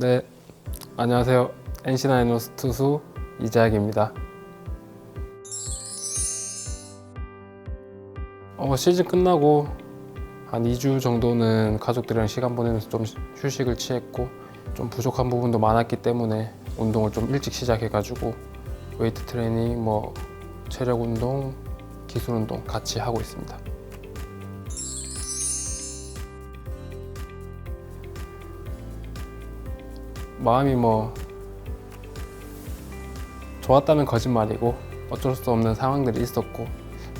네, 안녕하세요. NC 나이노스 투수 이재학입니다. 어, 시즌 끝나고 한 2주 정도는 가족들이랑 시간 보내면서 좀 휴식을 취했고 좀 부족한 부분도 많았기 때문에 운동을 좀 일찍 시작해가지고 웨이트 트레이닝, 뭐 체력 운동, 기술 운동 같이 하고 있습니다. 마음이 뭐 좋았다면 거짓말이고 어쩔 수 없는 상황들이 있었고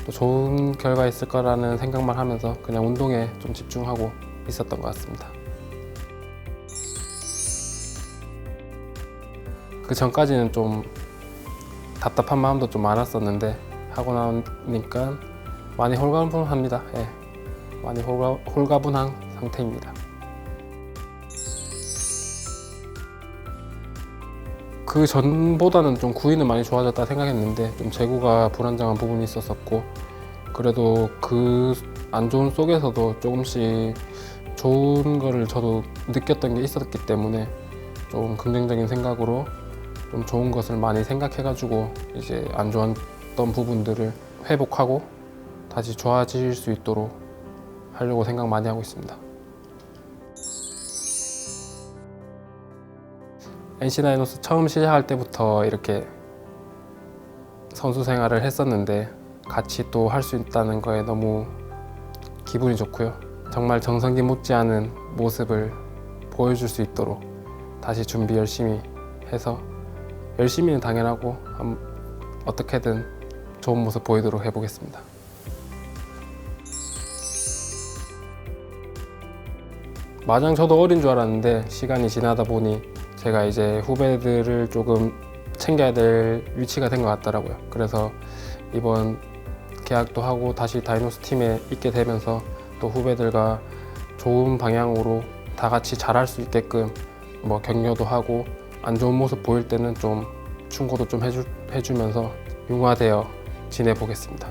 또 좋은 결과 있을 거라는 생각만 하면서 그냥 운동에 좀 집중하고 있었던 것 같습니다. 그 전까지는 좀 답답한 마음도 좀 많았었는데 하고 나니까 많이 홀가분합니다. 예. 많이 홀가, 홀가분한 상태입니다. 그 전보다는 좀 구위는 많이 좋아졌다 생각했는데 좀 재구가 불안정한 부분이 있었었고 그래도 그 안 좋은 속에서도 조금씩 좋은 거를 저도 느꼈던 게 있었기 때문에 좀 긍정적인 생각으로 좀 좋은 것을 많이 생각해가지고 이제 안 좋았던 부분들을 회복하고 다시 좋아질 수 있도록 하려고 생각 많이 하고 있습니다. NC 다이노스 처음 시작할 때부터 이렇게 선수 생활을 했었는데 같이 또 할 수 있다는 거에 너무 기분이 좋고요. 정말 정성기 못지않은 모습을 보여줄 수 있도록 다시 준비 열심히 해서 열심히는 당연하고 한- 어떻게든 좋은 모습 보이도록 해보겠습니다. 마냥 저도 어린 줄 알았는데 시간이 지나다 보니 제가 이제 후배들을 조금 챙겨야 될 위치가 된 것 같더라고요. 그래서 이번 계약도 하고 다시 다이노스 팀에 있게 되면서 또 후배들과 좋은 방향으로 다 같이 잘할 수 있게끔 뭐 격려도 하고 안 좋은 모습 보일 때는 좀 충고도 좀 해주, 해주면서 융화되어 지내보겠습니다.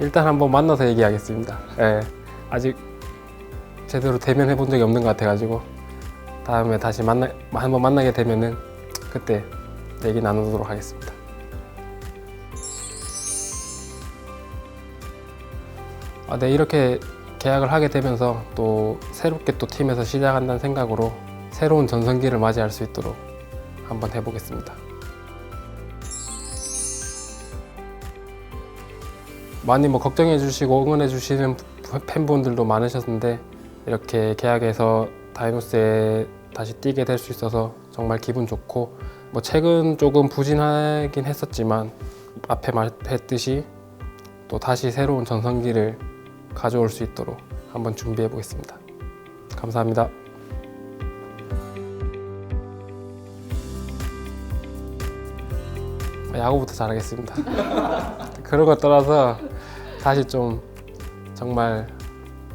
일단 한번 만나서 얘기하겠습니다. 예, 아직 제대로 대면해 본 적이 없는 것 같아가지고 다음에 다시 만나 한번 만나게 되면은 그때 얘기 나누도록 하겠습니다. 아, 네 이렇게 계약을 하게 되면서 또 새롭게 또 팀에서 시작한다는 생각으로 새로운 전성기를 맞이할 수 있도록 한번 해보겠습니다. 많이 뭐 걱정해 주시고 응원해 주시는 팬분들도 많으셨는데 이렇게 계약해서 다이노스에 다시 뛰게 될 수 있어서 정말 기분 좋고 뭐 최근 조금 부진하긴 했었지만 앞에 말했듯이 또 다시 새로운 전성기를 가져올 수 있도록 한번 준비해 보겠습니다. 감사합니다. 야구부터 잘하겠습니다. 그런 것 떠나서 다시 좀 정말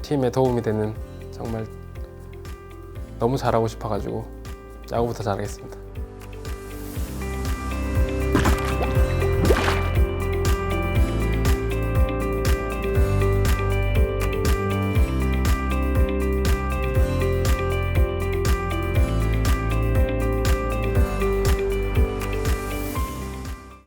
팀에 도움이 되는 정말 너무 잘하고 싶어가지고 야구부터 잘하겠습니다.